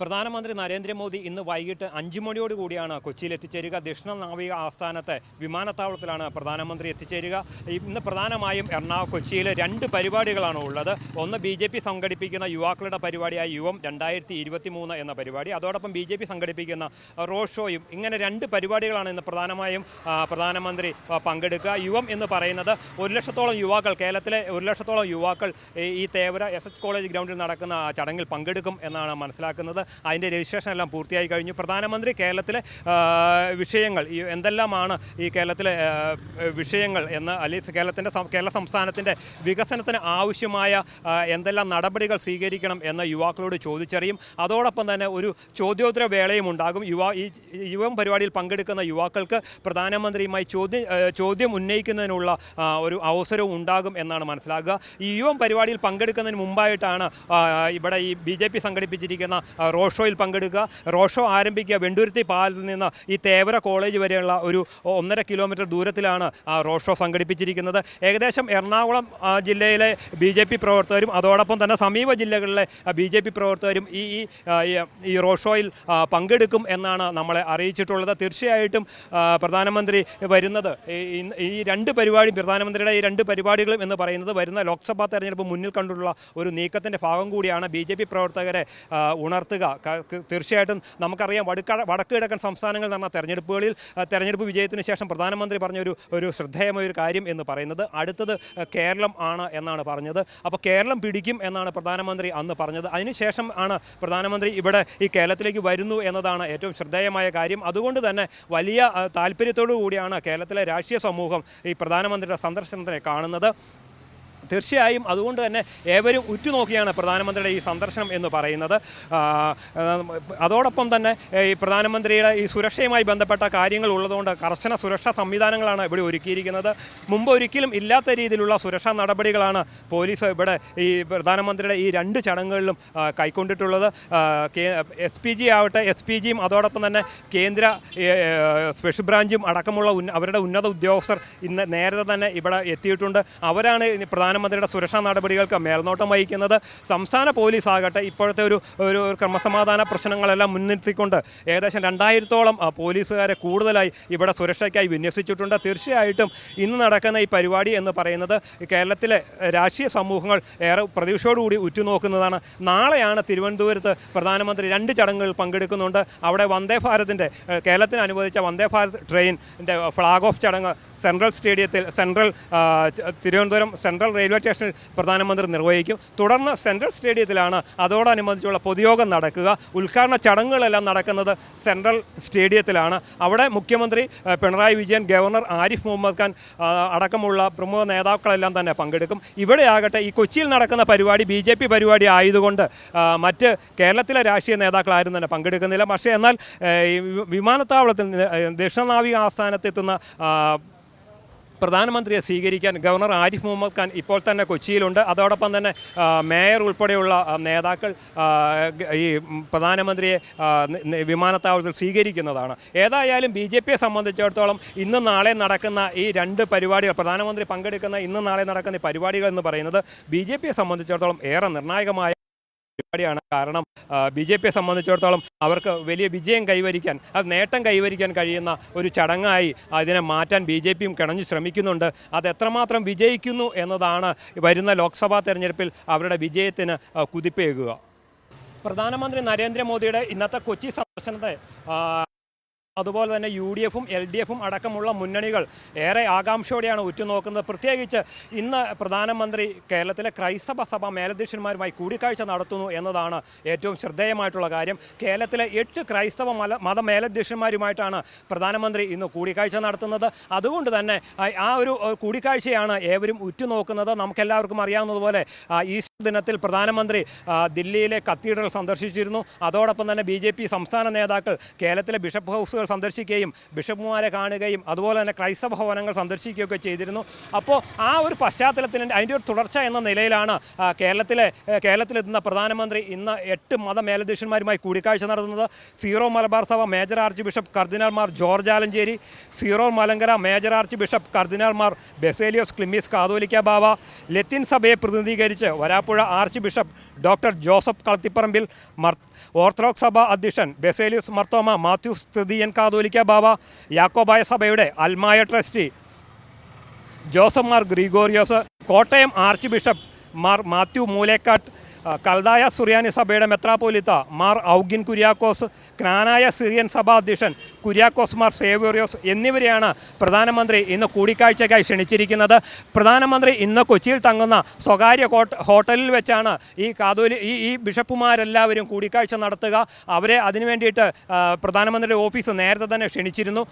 പ്രധാനമന്ത്രി നരേന്ദ്രമോദി ഇന്ന് വൈകിട്ട് അഞ്ചു മണിയോട് കൂടിയാണ് കൊച്ചിയിൽ എത്തിച്ചേരുക. ദക്ഷിണ നാവിക ആസ്ഥാനത്തെ വിമാനത്താവളത്തിലാണ് പ്രധാനമന്ത്രി എത്തിച്ചേരുക. ഇന്ന് പ്രധാനമായും എറണാകുളം കൊച്ചിയിൽ രണ്ട് പരിപാടികളാണ് ഉള്ളത്. ഒന്ന് ബി ജെ പി സംഘടിപ്പിക്കുന്ന യുവാക്കളുടെ പരിപാടിയായ യുവം രണ്ടായിരത്തി ഇരുപത്തി മൂന്ന് എന്ന പരിപാടി. അതോടൊപ്പം ബി ജെ പി സംഘടിപ്പിക്കുന്ന റോഡ് ഷോയും ഇങ്ങനെ രണ്ട് പരിപാടികളാണ് ഇന്ന് പ്രധാനമായും പ്രധാനമന്ത്രി പങ്കെടുക്കുക. യുവം എന്ന് പറയുന്നത് ഒരു ലക്ഷത്തോളം യുവാക്കൾ കേരളത്തിലെ ഒരു ലക്ഷത്തോളം യുവാക്കൾ ഈ തേവര എസ് എച്ച് കോളേജ് ഗ്രൗണ്ടിൽ നടക്കുന്ന ചടങ്ങിൽ പങ്കെടുക്കും എന്നാണ് മനസ്സിലാക്കുന്നത്. അതിന്റെ രജിസ്ട്രേഷൻ എല്ലാം പൂർത്തിയായി കഴിഞ്ഞു. പ്രധാനമന്ത്രി കേരളത്തിലെ വിഷയങ്ങൾ എന്തെല്ലാമാണ് ഈ കേരളത്തിലെ വിഷയങ്ങൾ എന്ന് അല്ലെങ്കിൽ കേരളത്തിന്റെ കേരള സംസ്ഥാനത്തിന്റെ വികസനത്തിന് ആവശ്യമായ എന്തെല്ലാം നടപടികൾ സ്വീകരിക്കണം എന്ന് യുവാക്കളോട് ചോദിച്ചറിയും. അതോടൊപ്പം തന്നെ ഒരു ചോദ്യോത്തര വേളയും ഉണ്ടാകും. യുവാ ഈ യുവം പരിപാടിയിൽ പങ്കെടുക്കുന്ന യുവാക്കൾക്ക് പ്രധാനമന്ത്രിയുമായി ചോദ്യം ചോദ്യം ഉന്നയിക്കുന്നതിനുള്ള ഒരു അവസരവും ഉണ്ടാകും എന്നാണ് മനസ്സിലാക്കുക ഈ യുവം പരിപാടിയിൽ പങ്കെടുക്കുന്നതിന് മുമ്പായിട്ടാണ് ഇവിടെ ഈ ബി ജെ പി സംഘടിപ്പിച്ചിരിക്കുന്ന റോഡ് ഷോയിൽ പങ്കെടുക്കുക. റോഡ് ഷോ ആരംഭിക്കുക വെണ്ടൂരുത്തി പാലത്തിൽ നിന്ന് ഈ തേവര കോളേജ് വരെയുള്ള ഒരു ഒന്നര കിലോമീറ്റർ ദൂരത്തിലാണ് ആ റോഡ് ഷോ സംഘടിപ്പിച്ചിരിക്കുന്നത്. ഏകദേശം എറണാകുളം ജില്ലയിലെ ബി ജെ പി പ്രവർത്തകരും അതോടൊപ്പം തന്നെ സമീപ ജില്ലകളിലെ ബി ജെ പി പ്രവർത്തകരും ഈ ഈ, റോഡ് ഷോയിൽ പങ്കെടുക്കും എന്നാണ് നമ്മളെ അറിയിച്ചിട്ടുള്ളത്. തീർച്ചയായിട്ടും പ്രധാനമന്ത്രി വരുന്നത് ഈ- രണ്ട് പരിപാടി പ്രധാനമന്ത്രിയുടെ ഈ രണ്ട് പരിപാടികളും എന്ന് പറയുന്നത് വരുന്ന ലോക്സഭാ തെരഞ്ഞെടുപ്പ് മുന്നിൽ കണ്ടുള്ള ഒരു നീക്കത്തിന്റെ ഭാഗം കൂടിയാണ് ബി പ്രവർത്തകരെ ഉണർത്തുക. തീർച്ചയായിട്ടും നമുക്കറിയാം വടക്ക വടക്ക് കിഴക്കൻ സംസ്ഥാനങ്ങളിൽ നടന്ന തെരഞ്ഞെടുപ്പുകളിൽ തെരഞ്ഞെടുപ്പ് വിജയത്തിന് ശേഷം പ്രധാനമന്ത്രി പറഞ്ഞ ഒരു ഒരു ശ്രദ്ധേയമായ ഒരു കാര്യം എന്ന് പറയുന്നത് അടുത്തത് കേരളം ആണ് എന്നാണ് പറഞ്ഞത്. അപ്പോൾ കേരളം പിടിക്കും എന്നാണ് പ്രധാനമന്ത്രി അന്ന് പറഞ്ഞത്. അതിനുശേഷം ആണ് പ്രധാനമന്ത്രി ഇവിടെ ഈ കേരളത്തിലേക്ക് വരുന്നു എന്നതാണ് ഏറ്റവും ശ്രദ്ധേയമായ കാര്യം. അതുകൊണ്ട് തന്നെ വലിയ താല്പര്യത്തോടു കൂടിയാണ് കേരളത്തിലെ രാഷ്ട്രീയ സമൂഹം ഈ പ്രധാനമന്ത്രിയുടെ സന്ദർശനത്തിനെ കാണുന്നത്. തീർച്ചയായും അതുകൊണ്ട് തന്നെ ഏവരും ഉറ്റുനോക്കിയാണ് പ്രധാനമന്ത്രിയുടെ ഈ സന്ദർശനം എന്ന് പറയുന്നത്. അതോടൊപ്പം തന്നെ ഈ പ്രധാനമന്ത്രിയുടെ ഈ സുരക്ഷയുമായി ബന്ധപ്പെട്ട കാര്യങ്ങൾ ഉള്ളതുകൊണ്ട് കർശന സുരക്ഷാ സംവിധാനങ്ങളാണ് ഇവിടെ ഒരുക്കിയിരിക്കുന്നത്. മുമ്പ് ഒരിക്കലും ഇല്ലാത്ത രീതിയിലുള്ള സുരക്ഷാ നടപടികളാണ് പോലീസ് ഇവിടെ ഈ പ്രധാനമന്ത്രിയുടെ ഈ രണ്ട് ചടങ്ങുകളിലും കൈക്കൊണ്ടിട്ടുള്ളത്. എസ് പി ജി ആവട്ടെ എസ് പി ജിയും അതോടൊപ്പം തന്നെ കേന്ദ്ര സ്പെഷ്യൽ ബ്രാഞ്ചും അടക്കമുള്ള അവരുടെ ഉന്നത ഉദ്യോഗസ്ഥർ ഇന്ന് നേരത്തെ തന്നെ ഇവിടെ എത്തിയിട്ടുണ്ട്. അവരാണ് ഇനി പ്രധാനമന്ത്രിയുടെ സുരക്ഷാ നടപടികൾക്ക് മേൽനോട്ടം വഹിക്കുന്നത് സംസ്ഥാന പോലീസ് ആകട്ടെ ഇപ്പോഴത്തെ ഒരു ഒരു ക്രമസമാധാന പ്രശ്നങ്ങളെല്ലാം മുൻനിർത്തിക്കൊണ്ട് ഏകദേശം രണ്ടായിരത്തോളം പോലീസുകാരെ കൂടുതലായി ഇവിടെ സുരക്ഷയ്ക്കായി വിന്യസിച്ചിട്ടുണ്ട്. തീർച്ചയായിട്ടും ഇന്ന് നടക്കുന്ന ഈ പരിപാടി എന്ന് പറയുന്നത് കേരളത്തിലെ രാഷ്ട്രീയ സമൂഹങ്ങൾ ഏറെ പ്രതീക്ഷയോടുകൂടി ഉറ്റുനോക്കുന്നതാണ്. നാളെയാണ് തിരുവനന്തപുരത്ത് പ്രധാനമന്ത്രി രണ്ട് ചടങ്ങുകൾ പങ്കെടുക്കുന്നുണ്ട്. അവിടെ വന്ദേ ഭാരതിന്റെ കേരളത്തിന് അനുവദിച്ച വന്ദേ ഭാരത് ട്രെയിനിന്റെ ഫ്ളാഗ് ഓഫ് ചടങ്ങ് സെൻട്രൽ സ്റ്റേഡിയത്തിൽ സെൻട്രൽ തിരുവനന്തപുരം സെൻട്രൽ റെയിൽവേ സ്റ്റേഷനിൽ പ്രധാനമന്ത്രി നിർവഹിക്കും. തുടർന്ന് സെൻട്രൽ സ്റ്റേഡിയത്തിലാണ് അതോടനുബന്ധിച്ചുള്ള പൊതുയോഗം നടക്കുക. ഉദ്ഘാടന ചടങ്ങുകളെല്ലാം നടക്കുന്നത് സെൻട്രൽ സ്റ്റേഡിയത്തിലാണ്. അവിടെ മുഖ്യമന്ത്രി പിണറായി വിജയൻ ഗവർണർ ആരിഫ് മുഹമ്മദ് ഖാൻ അടക്കമുള്ള പ്രമുഖ നേതാക്കളെല്ലാം തന്നെ പങ്കെടുക്കും. ഇവിടെ ഇവിടെയാകട്ടെ ഈ കൊച്ചിയിൽ നടക്കുന്ന പരിപാടി ബി ജെ പി പരിപാടി ആയതുകൊണ്ട് മറ്റ് കേരളത്തിലെ രാഷ്ട്രീയ നേതാക്കളാരും തന്നെ പങ്കെടുക്കുന്നില്ല. പക്ഷേ എന്നാൽ വിമാനത്താവളത്തിൽ ദക്ഷിണനാവിക ദക്ഷിണ നാവിക ആസ്ഥാനത്തെത്തുന്ന പ്രധാനമന്ത്രിയെ സ്വീകരിക്കാൻ ഗവർണർ ആരിഫ് മുഹമ്മദ് ഖാൻ ഇപ്പോൾ തന്നെ കൊച്ചിയിലുണ്ട്. അതോടൊപ്പം തന്നെ മേയർ ഉൾപ്പെടെയുള്ള നേതാക്കൾ ഈ പ്രധാനമന്ത്രിയെ വിമാനത്താവളത്തിൽ സ്വീകരിക്കുന്നതാണ്. ഏതായാലും ബി ജെ പിയെ സംബന്ധിച്ചിടത്തോളം ഇന്നും നാളെ നടക്കുന്ന ഈ രണ്ട് പരിപാടികൾ പ്രധാനമന്ത്രി പങ്കെടുക്കുന്ന ഇന്ന് നാളെ നടക്കുന്ന പരിപാടികൾ എന്ന് പറയുന്നത് ബി ജെ പിയെ സംബന്ധിച്ചിടത്തോളം ഏറെ നിർണായകമായ പരിപാടിയാണ്. കാരണം ബി ജെ പിയെ സംബന്ധിച്ചിടത്തോളം അവർക്ക് വലിയ വിജയം കൈവരിക്കാൻ അത് നേട്ടം കൈവരിക്കാൻ കഴിയുന്ന ഒരു ചടങ്ങായി അതിനെ മാറ്റാൻ ബി ജെ പിയും കിണഞ്ഞു ശ്രമിക്കുന്നുണ്ട്. അത് എത്രമാത്രം വിജയിക്കുന്നു എന്നതാണ് വരുന്ന ലോക്സഭാ തെരഞ്ഞെടുപ്പിൽ അവരുടെ വിജയത്തിന് കുതിപ്പേകുക. പ്രധാനമന്ത്രി നരേന്ദ്രമോദിയുടെ ഇന്നത്തെ കൊച്ചി സന്ദർശനത്തെ അതുപോലെ തന്നെ യു ഡി എഫും എൽ ഡി എഫും അടക്കമുള്ള മുന്നണികൾ ഏറെ ആകാംക്ഷയോടെയാണ് ഉറ്റുനോക്കുന്നത്. പ്രത്യേകിച്ച് ഇന്ന് പ്രധാനമന്ത്രി കേരളത്തിലെ ക്രൈസ്തവ സഭ മേലധ്യക്ഷന്മാരുമായി കൂടിക്കാഴ്ച നടത്തുന്നു എന്നതാണ് ഏറ്റവും ശ്രദ്ധേയമായിട്ടുള്ള കാര്യം. കേരളത്തിലെ എട്ട് ക്രൈസ്തവ മല മത മേലധ്യക്ഷന്മാരുമായിട്ടാണ് പ്രധാനമന്ത്രി ഇന്ന് കൂടിക്കാഴ്ച നടത്തുന്നത്. അതുകൊണ്ട് തന്നെ ആ- ഒരു കൂടിക്കാഴ്ചയാണ് ഏവരും ഉറ്റുനോക്കുന്നത്. നമുക്കെല്ലാവർക്കും അറിയാവുന്നതുപോലെ ഈ ദിനത്തിൽ പ്രധാനമന്ത്രി ദില്ലിയിലെ കത്തീഡ്രൽ സന്ദർശിച്ചിരുന്നു. അതോടൊപ്പം തന്നെ ബി സംസ്ഥാന നേതാക്കൾ കേരളത്തിലെ ബിഷപ്പ് ഹൗസുകൾ സന്ദർശിക്കുകയും ബിഷപ്പുമാരെ കാണുകയും അതുപോലെ തന്നെ ക്രൈസ്തവ ഭവനങ്ങൾ സന്ദർശിക്കുകയൊക്കെ ചെയ്തിരുന്നു. അപ്പോൾ ആ ഒരു പശ്ചാത്തലത്തിന് അതിന്റെ ഒരു തുടർച്ച എന്ന നിലയിലാണ് കേരളത്തിലെ കേരളത്തിലെത്തുന്ന പ്രധാനമന്ത്രി ഇന്ന് എട്ട് മത മേലധ്യക്ഷന്മാരുമായി കൂടിക്കാഴ്ച നടത്തുന്നത്. സീറോ മലബാർ സഭ മേജർ ആർച്ച് ബിഷപ്പ് കർദിനാൾമാർ George Alencherry Syro Malankara major arch bishop കർദിനാൾമാർ ബെസേലിയോസ് ക്ലിമീസ് കാതോലിക്ക ബാവ ലത്തിൻ സഭയെ പ്രതിനിധീകരിച്ച് Varapuzha archbishop doctor Joseph Kalathiparambil Mar orthodox സഭ അധ്യക്ഷൻ ബെസേലിയസ് മർത്തോമ മാത്യു സ്ഥിതിയൻ കാതോലിക്ക ബാബ യാക്കോബായ സഭയുടെ അൽമായ trustee Joseph Mar Gregorios Kottayam arch bishop Mar Mathew Moolakkatt Kaldaya Suriyani സഭയുടെ മെത്രാപോലിത്ത മാർ ഔഗിൻ കുര്യാക്കോസ് ക്നാനായ സിറിയൻ സഭാ അധ്യക്ഷൻ കുര്യാക്കോസ് മാർ സേവോറിയോസ് എന്നിവരെയാണ് പ്രധാനമന്ത്രി ഇന്ന് കൂടിക്കാഴ്ചയ്ക്കായി ക്ഷണിച്ചിരിക്കുന്നത്. പ്രധാനമന്ത്രി ഇന്ന് കൊച്ചിയിൽ തങ്ങുന്ന സ്വകാര്യ ഹോട്ടലിൽ വെച്ചാണ് ഈ കാതോലി ഈ ഈ ബിഷപ്പുമാരെല്ലാവരും കൂടിക്കാഴ്ച നടത്തുക. അവരെ അതിനു വേണ്ടിയിട്ട് പ്രധാനമന്ത്രിയുടെ ഓഫീസ് നേരത്തെ തന്നെ ക്ഷണിച്ചിരുന്നു.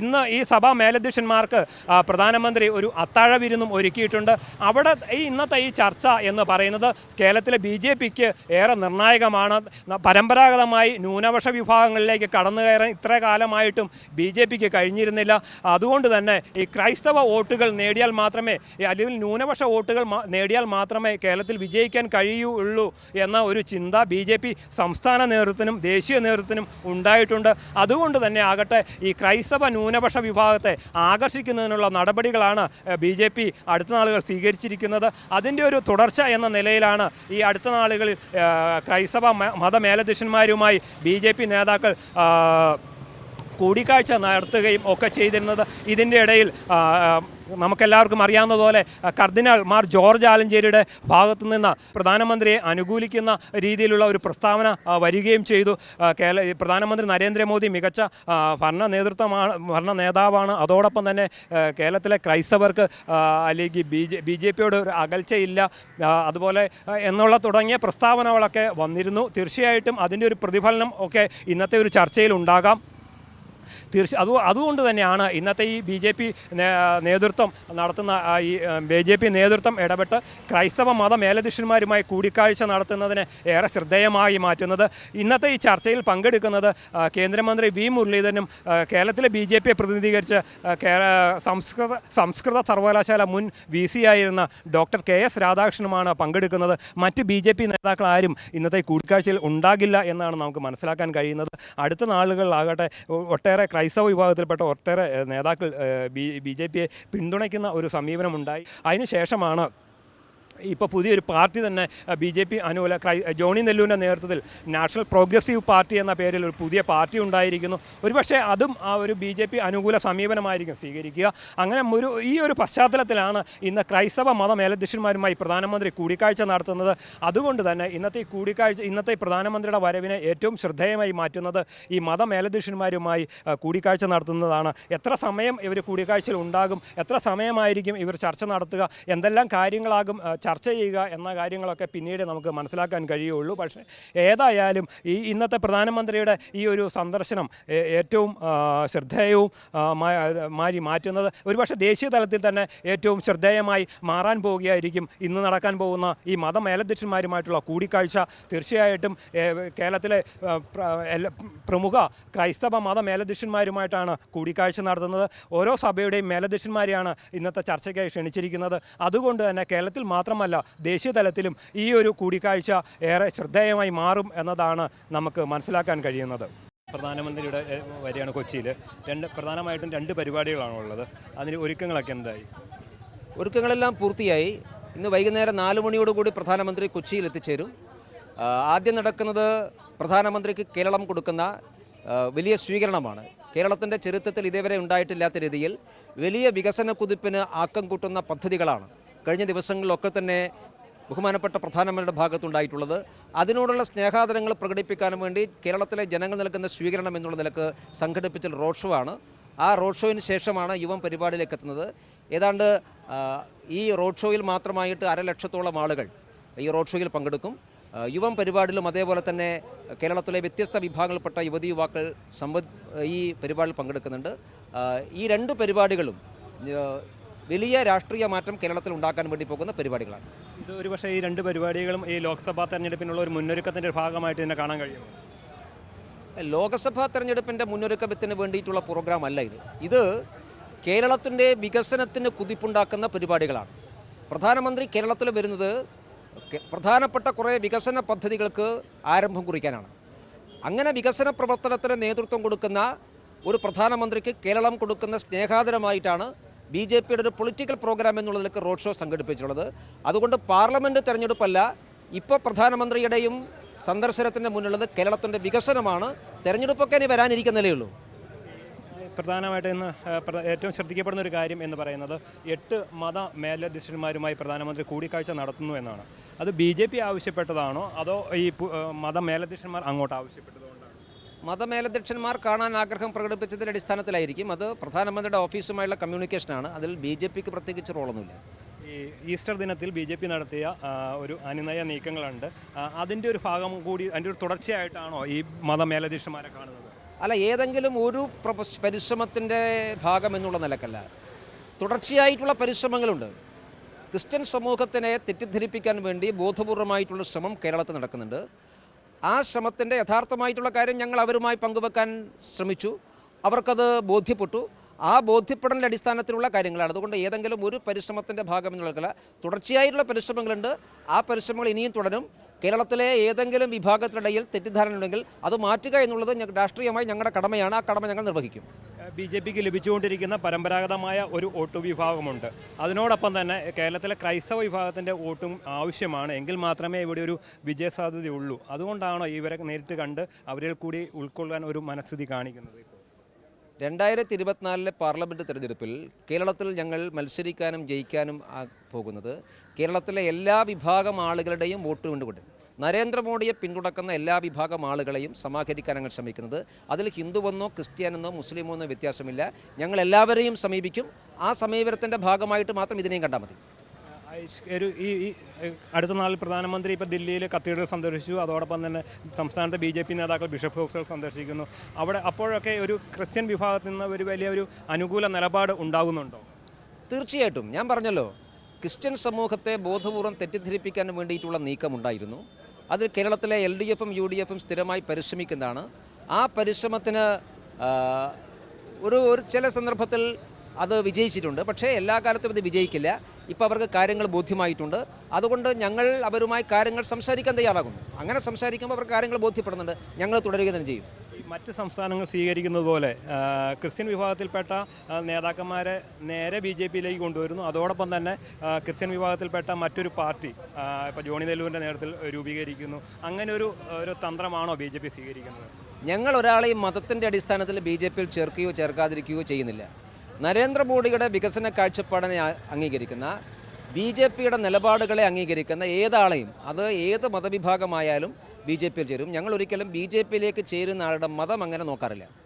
ഇന്ന് ഈ സഭാ മേലധ്യക്ഷന്മാർക്ക് പ്രധാനമന്ത്രി ഒരു അത്താഴ വിരുന്നും ഒരുക്കിയിട്ടുണ്ട്. അവിടെ ഈ ഇന്നത്തെ ഈ ചർച്ച എന്ന് പറയുന്നത് കേരളത്തിലെ ബി ജെ പിക്ക് ഏറെ നിർണായകമാണ്. പരമ്പരാഗതമായി ന്യൂനപക്ഷ വിഭാഗങ്ങളിലേക്ക് കടന്നു കയറാൻ ഇത്ര കാലമായിട്ടും ബി ജെ പിക്ക് കഴിഞ്ഞിരുന്നില്ല. അതുകൊണ്ട് തന്നെ ഈ ക്രൈസ്തവ വോട്ടുകൾ നേടിയാൽ മാത്രമേ അല്ലെങ്കിൽ ന്യൂനപക്ഷ വോട്ടുകൾ നേടിയാൽ മാത്രമേ കേരളത്തിൽ വിജയിക്കാൻ കഴിയുള്ളൂ എന്ന ഒരു ചിന്ത ബി ജെ പി സംസ്ഥാന നേതൃത്വത്തിനും ദേശീയ നേതൃത്വത്തിനും ഉണ്ടായിട്ടുണ്ട്. അതുകൊണ്ട് തന്നെ ആകട്ടെ ഈ ക്രൈസ്തവ ന്യൂനപക്ഷ വിഭാഗത്തെ ആകർഷിക്കുന്നതിനുള്ള നടപടികളാണ് ബി ജെ പി അടുത്ത നാളുകൾ സ്വീകരിച്ചിരിക്കുന്നത്. അതിന്റെ ഒരു തുടർച്ച എന്ന നിലയിലാണ് ഈ അടുത്ത നാളുകളിൽ ക്രൈസ്തവ മതമേലധ്യക്ഷന്മാരുമായി ബി ജെ പി നേതാക്കൾ കൂടിക്കാഴ്ച നടത്തുകയും ഒക്കെ ചെയ്തിരുന്നത്. ഇതിന്റെ ഇടയിൽ നമുക്കെല്ലാവർക്കും അറിയാവുന്നതുപോലെ കർദിനാൾ മാർ ജോർജ് ആലഞ്ചേരിയുടെ ഭാഗത്തു നിന്ന് പ്രധാനമന്ത്രിയെ അനുകൂലിക്കുന്ന രീതിയിലുള്ള ഒരു പ്രസ്താവന വരികയും ചെയ്തു. കേരള പ്രധാനമന്ത്രി നരേന്ദ്രമോദി മികച്ച ഭരണ നേതൃത്വമാണ് ഭരണ നേതാവാണ്. അതോടൊപ്പം തന്നെ കേരളത്തിലെ ക്രൈസ്തവർക്ക് അല്ലെങ്കിൽ ബി ജെ ബി ജെ പിയോട് ഒരു അകൽച്ചയില്ല അതുപോലെ എന്നുള്ള തുടങ്ങിയ പ്രസ്താവനകളൊക്കെ വന്നിരുന്നു. തീർച്ചയായിട്ടും അതിന്റെ ഒരു പ്രതിഫലനം ഒക്കെ ഇന്നത്തെ ഒരു ചർച്ചയിൽ ഉണ്ടാകാം. തീർച്ച അത് അതുകൊണ്ട് തന്നെയാണ് ഇന്നത്തെ ഈ ബി ജെ പി നേതൃത്വം നടത്തുന്ന ഈ ബി ജെ പി നേതൃത്വം ഇടപെട്ട് ക്രൈസ്തവ മത മേലധ്യക്ഷന്മാരുമായി കൂടിക്കാഴ്ച നടത്തുന്നതിന് ഏറെ ശ്രദ്ധേയമായി മാറ്റുന്നത്. ഇന്നത്തെ ഈ ചർച്ചയിൽ പങ്കെടുക്കുന്നത് കേന്ദ്രമന്ത്രി വി മുരളീധരനും കേരളത്തിലെ ബി ജെ പിയെ പ്രതിനിധീകരിച്ച് സംസ്കൃത സംസ്കൃത സർവകലാശാല മുൻ വി സി ആയിരുന്ന ഡോക്ടർ കെ എസ് രാധാകൃഷ്ണനുമാണ് പങ്കെടുക്കുന്നത്. മറ്റ് ബി ജെ പി നേതാക്കൾ ആരും ഇന്നത്തെ കൂടിക്കാഴ്ചയിൽ ഉണ്ടാകില്ല എന്നാണ് നമുക്ക് മനസ്സിലാക്കാൻ കഴിയുന്നത്. അടുത്ത നാളുകളിലാകട്ടെ ഒട്ടേറെ ഒട്ടേറെ ക്രൈസ്തവ വിഭാഗത്തിൽപ്പെട്ട ഒട്ടേറെ നേതാക്കൾ ബി ബി ജെ പിയെ പിന്തുണയ്ക്കുന്ന ഒരു സമീപനമുണ്ടായി. അതിനുശേഷമാണ് ഇപ്പോൾ പുതിയൊരു പാർട്ടി തന്നെ ബി ജെ പി അനുകൂല ജോണി നെല്ലൂരിന്റെ നേതൃത്വത്തിൽ നാഷണൽ പ്രോഗ്രസീവ് പാർട്ടി എന്ന പേരിൽ ഒരു പുതിയ പാർട്ടി ഉണ്ടായിരിക്കുന്നു. ഒരുപക്ഷെ അതും ആ ഒരു ബി ജെ പി അനുകൂല സമീപനമായിരിക്കും സ്വീകരിക്കുക. അങ്ങനെ ഒരു ഈ ഒരു പശ്ചാത്തലത്തിലാണ് ഇന്ന് ക്രൈസ്തവ മത മേലധ്യക്ഷന്മാരുമായി പ്രധാനമന്ത്രി കൂടിക്കാഴ്ച നടത്തുന്നത്. അതുകൊണ്ട് തന്നെ ഇന്നത്തെ കൂടിക്കാഴ്ച ഇന്നത്തെ പ്രധാനമന്ത്രിയുടെ വരവിനെ ഏറ്റവും ശ്രദ്ധേയമായി മാറ്റുന്നത് ഈ മത മേലധ്യക്ഷന്മാരുമായി കൂടിക്കാഴ്ച നടത്തുന്നതാണ്. എത്ര സമയം ഇവർ കൂടിക്കാഴ്ചയിൽ ഉണ്ടാകും എത്ര സമയമായിരിക്കും ഇവർ ചർച്ച നടത്തുക എന്തെല്ലാം കാര്യങ്ങളാകും ചർച്ച ചെയ്യുക എന്ന കാര്യങ്ങളൊക്കെ പിന്നീട് നമുക്ക് മനസ്സിലാക്കാൻ കഴിയുള്ളൂ പക്ഷേ ഏതായാലും ഈ ഇന്നത്തെ പ്രധാനമന്ത്രിയുടെ ഈ ഒരു സന്ദർശനം ഏറ്റവും ശ്രദ്ധേയവും മാരി മാറ്റുന്നത് ഒരുപക്ഷെ ദേശീയ തലത്തിൽ തന്നെ ഏറ്റവും ശ്രദ്ധേയമായി മാറാൻ പോവുകയായിരിക്കും ഇന്ന് നടക്കാൻ പോകുന്ന ഈ മതമേലധ്യക്ഷന്മാരുമായിട്ടുള്ള കൂടിക്കാഴ്ച. തീർച്ചയായിട്ടും കേരളത്തിലെ പ്രമുഖ ക്രൈസ്തവ മതമേലധ്യക്ഷന്മാരുമായിട്ടാണ് കൂടിക്കാഴ്ച നടത്തുന്നത്. ഓരോ സഭയുടെയും മേലധ്യക്ഷന്മാരെയാണ് ഇന്നത്തെ ചർച്ചയ്ക്കായി ക്ഷണിച്ചിരിക്കുന്നത്. അതുകൊണ്ട് തന്നെ കേരളത്തിൽ മാത്രമല്ല ദേശീയ തലത്തിലും ഈ ഒരു കൂടിക്കാഴ്ച ഏറെ ശ്രദ്ധേയമായി മാറും എന്നതാണ് നമുക്ക് മനസ്സിലാക്കാൻ കഴിയുന്നത്. പ്രധാനമന്ത്രിയുടെ വരികയാണ് കൊച്ചിയിൽ രണ്ട് പ്രധാനമായിട്ടും രണ്ട് പരിപാടികളാണ് ഉള്ളത്. അതിന് ഒരുക്കങ്ങളൊക്കെ എന്തായി? ഒരുക്കങ്ങളെല്ലാം പൂർത്തിയായി. ഇന്ന് വൈകുന്നേരം നാല് മണിയോടുകൂടി പ്രധാനമന്ത്രി കൊച്ചിയിൽ എത്തിച്ചേരും. ആദ്യം നടക്കുന്നത് പ്രധാനമന്ത്രിക്ക് കേരളം കൊടുക്കുന്ന വലിയ സ്വീകരണമാണ്. കേരളത്തിന്റെ ചരിത്രത്തിൽ ഇതേവരെ ഉണ്ടായിട്ടില്ലാത്ത രീതിയിൽ വലിയ വികസന കുതിപ്പിന് ആക്കം കൂട്ടുന്ന പദ്ധതികളാണ്. കഴിഞ്ഞ ദിവസങ്ങളിലൊക്കെ തന്നെ ബഹുമാനപ്പെട്ട പ്രധാനമന്ത്രിയുടെ ഭാഗത്തുണ്ടായിട്ടുള്ളത്. അതിനോടുള്ള സ്നേഹാദരങ്ങൾ പ്രകടിപ്പിക്കാനും വേണ്ടി കേരളത്തിലെ ജനങ്ങൾ നൽകുന്ന സ്വീകരണം എന്നുള്ള നിലയ്ക്ക് സംഘടിപ്പിച്ച റോഡ് ഷോ ആണ്. ആ റോഡ് ഷോയിന് ശേഷമാണ് യുവം പരിപാടിയിലേക്ക് എത്തുന്നത്. ഏതാണ്ട് ഈ റോഡ് ഷോയിൽ മാത്രമായിട്ട് അരലക്ഷത്തോളം ആളുകൾ ഈ റോഡ് ഷോയിൽ പങ്കെടുക്കും. യുവം പരിപാടിയിലും അതേപോലെ തന്നെ കേരളത്തിലെ വ്യത്യസ്ത വിഭാഗങ്ങളിൽപ്പെട്ട യുവതി യുവാക്കൾ സംബന്ധ ഈ പരിപാടിയിൽ പങ്കെടുക്കുന്നുണ്ട്. ഈ രണ്ട് പരിപാടികളും വലിയ രാഷ്ട്രീയ മാറ്റം കേരളത്തിൽ ഉണ്ടാക്കാൻ വേണ്ടി പോകുന്ന പരിപാടികളാണ്. ഇത് ഒരുപക്ഷെ ഈ രണ്ട് പരിപാടികളും ഈ ലോക്സഭാ തെരഞ്ഞെടുപ്പിനുള്ള ഒരു മുന്നൊരുക്കത്തിന്റെ ഭാഗമായിട്ട് തന്നെ കാണാൻ കഴിയും ലോക്സഭാ തെരഞ്ഞെടുപ്പിന്റെ മുന്നൊരുക്കത്തിന് വേണ്ടിയിട്ടുള്ള പ്രോഗ്രാം അല്ല ഇത്. ഇത് കേരളത്തിന്റെ വികസനത്തിന് കുതിപ്പുണ്ടാക്കുന്ന പരിപാടികളാണ്. പ്രധാനമന്ത്രി കേരളത്തിൽ വരുന്നത് പ്രധാനപ്പെട്ട കുറേ വികസന പദ്ധതികൾക്ക് ആരംഭം കുറിക്കാനാണ്. അങ്ങനെ വികസന പ്രവർത്തനത്തിന് നേതൃത്വം കൊടുക്കുന്ന ഒരു പ്രധാനമന്ത്രിക്ക് കേരളം കൊടുക്കുന്ന സ്നേഹാദരമായിട്ടാണ് ബി ജെ പിയുടെ ഒരു പൊളിറ്റിക്കൽ പ്രോഗ്രാം എന്നുള്ളതിലേക്ക് റോഡ് ഷോ സംഘടിപ്പിച്ചിട്ടുള്ളത്. അതുകൊണ്ട് പാർലമെന്റ് തെരഞ്ഞെടുപ്പല്ല ഇപ്പോൾ പ്രധാനമന്ത്രിയുടെയും സന്ദർശനത്തിന്റെ മുന്നിലുള്ളത് കേരളത്തിന്റെ വികസനമാണ്. തെരഞ്ഞെടുപ്പൊക്കെ ഇനി വരാനിരിക്കുന്നതേ ഉള്ളൂ. പ്രധാനമായിട്ട് ഇന്ന് ഏറ്റവും ശ്രദ്ധിക്കപ്പെടുന്ന ഒരു കാര്യം എന്ന് പറയുന്നത് എട്ട് മത മേലധ്യക്ഷന്മാരുമായി പ്രധാനമന്ത്രി കൂടിക്കാഴ്ച നടത്തുന്നു എന്നാണ്. അത് ബി ആവശ്യപ്പെട്ടതാണോ? അതോ ഈ മത മേലധ്യക്ഷന്മാർ അങ്ങോട്ട് ആവശ്യപ്പെട്ടതുകൊണ്ടാണ് മതമേലധ്യക്ഷന്മാർ കാണാൻ ആഗ്രഹം പ്രകടിപ്പിച്ചതിന്റെ അടിസ്ഥാനത്തിലായിരിക്കും അത് പ്രധാനമന്ത്രിയുടെ ഓഫീസുമായുള്ള കമ്മ്യൂണിക്കേഷനാണ്. അതിൽ ബി ജെ പിക്ക് പ്രത്യേകിച്ച് റോളൊന്നുമില്ല. ഈ ഈസ്റ്റർ ദിനത്തിൽ ബി ജെ പി നടത്തിയ ഒരു അനുനയ നീക്കങ്ങളുണ്ട്. അതിന്റെ ഒരു ഭാഗം കൂടി അതിന്റെ ഒരു തുടർച്ചയായിട്ടാണോ ഈ മതമേലധ്യക്ഷന്മാരെ കാണുന്നത്? അല്ല ഏതെങ്കിലും ഒരു പരിശ്രമത്തിന്റെ ഭാഗം എന്നുള്ള നിലക്കല്ല. തുടർച്ചയായിട്ടുള്ള പരിശ്രമങ്ങളുണ്ട്. ക്രിസ്ത്യൻ സമൂഹത്തിനെ തെറ്റിദ്ധരിപ്പിക്കാൻ വേണ്ടി ബോധപൂർവമായിട്ടുള്ള ശ്രമം കേരളത്തിൽ നടക്കുന്നുണ്ട്. ആ ശ്രമത്തിന്റെ യഥാർത്ഥമായിട്ടുള്ള കാര്യം ഞങ്ങൾ അവരുമായി പങ്കുവെക്കാൻ ശ്രമിച്ചു. അവർക്കത് ബോധ്യപ്പെട്ടു. ആ ബോധ്യപ്പെടലിന്റെ അടിസ്ഥാനത്തിലുള്ള കാര്യങ്ങളാണ്. അതുകൊണ്ട് ഏതെങ്കിലും ഒരു പരിശ്രമത്തിന്റെ ഭാഗം എന്നുള്ളതല്ല. തുടർച്ചയായിട്ടുള്ള പരിശ്രമങ്ങളുണ്ട്. ആ പരിശ്രമങ്ങൾ ഇനിയും തുടരും. കേരളത്തിലെ ഏതെങ്കിലും വിഭാഗത്തിനിടയിൽ തെറ്റിദ്ധാരണ ഉണ്ടെങ്കിൽ അത് മാറ്റുക എന്നുള്ളത് രാഷ്ട്രീയമായി ഞങ്ങളുടെ കടമയാണ്. ആ കടമ ഞങ്ങൾ നിർവഹിക്കും. ബി ജെ പിക്ക് ലഭിച്ചുകൊണ്ടിരിക്കുന്ന പരമ്പരാഗതമായ ഒരു വോട്ട് വിഭാഗമുണ്ട്. അതിനോടൊപ്പം തന്നെ കേരളത്തിലെ ക്രൈസ്തവ വിഭാഗത്തിന്റെ വോട്ടും ആവശ്യമാണ്. എങ്കിൽ മാത്രമേ ഇവിടെ ഒരു വിജയസാധ്യതയുള്ളൂ. അതുകൊണ്ടാണോ ഇവരെ നേരിട്ട് കണ്ട് അവരിൽ കൂടി ഉൾക്കൊള്ളാൻ ഒരു മനസ്ഥിതി കാണിക്കുന്നത് രണ്ടായിരത്തി ഇരുപത്തിനാലിലെ പാർലമെന്റ് തിരഞ്ഞെടുപ്പിൽ കേരളത്തിൽ ഞങ്ങൾ മത്സരിക്കാനും ജയിക്കാനും പോകുന്നത് കേരളത്തിലെ എല്ലാ വിഭാഗം ആളുകളുടെയും വോട്ട് കൊണ്ടുകൊണ്ട് നരേന്ദ്രമോദിയെ പിന്തുണക്കുന്ന എല്ലാ വിഭാഗം ആളുകളെയും സമാഹരിക്കാൻ ഞങ്ങൾ ശ്രമിക്കുന്നത്. അതിൽ ഹിന്ദുവെന്നോ ക്രിസ്ത്യാനെന്നോ മുസ്ലിമോ എന്നോ വ്യത്യാസമില്ല. ഞങ്ങൾ എല്ലാവരെയും സമീപിക്കും. ആ സമീപനത്തിന്റെ ഭാഗമായിട്ട് മാത്രം ഇതിനെയും കണ്ടാൽ മതി. ഒരു ഈ അടുത്ത നാളിൽ പ്രധാനമന്ത്രി ഇപ്പോൾ ദില്ലിയിൽ കത്തീഡ്രൽ സന്ദർശിച്ചു. അതോടൊപ്പം തന്നെ സംസ്ഥാനത്തെ ബി ജെ പി നേതാക്കൾ ബിഷപ്പ് ഹൗസുകൾ സന്ദർശിക്കുന്നു. അവിടെ അപ്പോഴൊക്കെ ഒരു ക്രിസ്ത്യൻ വിഭാഗത്തിൽ നിന്ന് ഒരു വലിയ ഒരു അനുകൂല നിലപാട് ഉണ്ടാകുന്നുണ്ടോ തീർച്ചയായിട്ടും. ഞാൻ പറഞ്ഞല്ലോ ക്രിസ്ത്യൻ സമൂഹത്തെ ബോധപൂർവം തെറ്റിദ്ധരിപ്പിക്കാൻ വേണ്ടിയിട്ടുള്ള നീക്കമുണ്ടായിരുന്നു. അത് കേരളത്തിലെ എൽ ഡി എഫും യു ഡി എഫും സ്ഥിരമായി പരിശ്രമിക്കുന്നതാണ്. ആ പരിശ്രമത്തിന് ഒരു ഒരു ചില സന്ദർഭത്തിൽ അത് വിജയിച്ചിട്ടുണ്ട്. പക്ഷേ എല്ലാ കാലത്തും ഇത് വിജയിക്കില്ല. ഇപ്പോൾ അവർക്ക് കാര്യങ്ങൾ ബോധ്യമായിട്ടുണ്ട്. അതുകൊണ്ട് ഞങ്ങൾ അവരുമായി കാര്യങ്ങൾ സംസാരിക്കാൻ തയ്യാറാകുന്നു. അങ്ങനെ സംസാരിക്കുമ്പോൾ അവർക്ക് കാര്യങ്ങൾ ബോധ്യപ്പെടുന്നുണ്ട്. ഞങ്ങൾ തുടരുക തന്നെ ചെയ്യും. മറ്റ് സംസ്ഥാനങ്ങൾ സ്വീകരിക്കുന്നത് പോലെ ക്രിസ്ത്യൻ വിഭാഗത്തിൽപ്പെട്ട നേതാക്കന്മാരെ നേരെ ബി ജെ പിയിലേക്ക് കൊണ്ടുവരുന്നു. അതോടൊപ്പം തന്നെ ക്രിസ്ത്യൻ വിഭാഗത്തിൽപ്പെട്ട മറ്റൊരു പാർട്ടി ഇപ്പോൾ ജോണി നെല്ലൂരിന്റെ നേതൃത്വത്തിൽ രൂപീകരിക്കുന്നു. അങ്ങനെ ഒരു ഒരു തന്ത്രമാണോ ബി ജെ പി സ്വീകരിക്കുന്നത്? ഞങ്ങൾ ഒരാളെയും മതത്തിന്റെ അടിസ്ഥാനത്തിൽ ബി ജെ പിയിൽ ചേർക്കുകയോ ചേർക്കാതിരിക്കുകയോ ചെയ്യുന്നില്ല. നരേന്ദ്രമോദിയുടെ വികസന കാഴ്ചപ്പാടിനെ അംഗീകരിക്കുന്ന ബി ജെ പിയുടെ നിലപാടുകളെ അംഗീകരിക്കുന്ന ഏതാളെയും അത് ഏത് മതവിഭാഗമായാലും ബി ജെ പിയിൽ ചേരും. ഞങ്ങൾ ഒരിക്കലും ബി ജെ പിയിലേക്ക് ചേരുന്ന ആളുടെ മതം അങ്ങനെ നോക്കാറില്ല.